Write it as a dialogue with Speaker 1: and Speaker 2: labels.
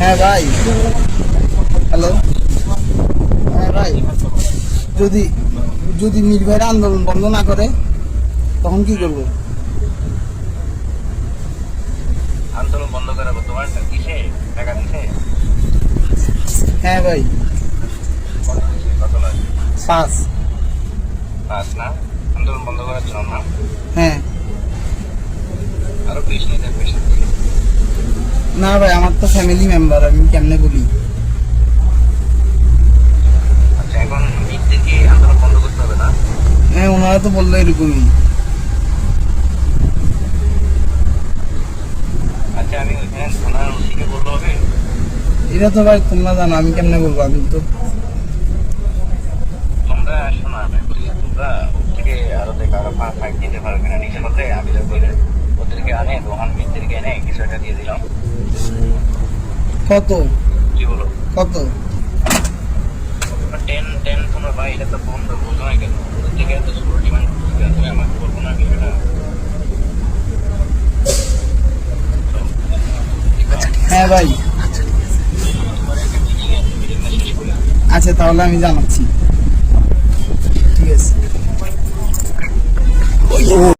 Speaker 1: হ্যাঁ ভাই। হ্যালো হ্যাঁ ভাই। যদি যদি মীর ভাইয়ের আন্দোলন বন্ধ না করে তখন কি করব?
Speaker 2: আন্দোলন বন্ধ করাবো তোমার কিসে? টাকা দিছে?
Speaker 1: হ্যাঁ ভাই।
Speaker 2: কত
Speaker 1: পাঁচ।
Speaker 2: পাঁচ না? আন্দোলন বন্ধ করার জন্য না?
Speaker 1: হ্যাঁ। না ভাই আমার তো ফ্যামিলি মেম্বার আমি কেমনে বলি?
Speaker 2: আচ্ছা এখন মিথ্যে আন্দোলন বন্ধ করতে হবে না?
Speaker 1: হ্যাঁ ওনারা তো বলল এরকমই।
Speaker 2: আচ্ছা আমি ওইখানে থানার ওসিকে বলতে হবে
Speaker 1: এটা তো ভাই তোমরা জানো আমি কেমনে বলব? আমি তো
Speaker 2: তোমরা আসো না আমি বলি তোমরা ওর থেকে আরও দেখো আরও ফাইভ দিতে পারবে না। নিজের মধ্যে আমি তো বলে ওদেরকে
Speaker 1: কত?
Speaker 2: কি বলো।
Speaker 1: কত?
Speaker 2: টেন টেন তোমরা ভাই এটা তো বন্ধ না কেন। ডিমান্ড তুমি আমাকে বলব না বিষয়টা
Speaker 1: হ্যাঁ ভাই।
Speaker 2: করে
Speaker 1: আচ্ছা তাহলে আমি জানাচ্ছি। ঠিক আছে।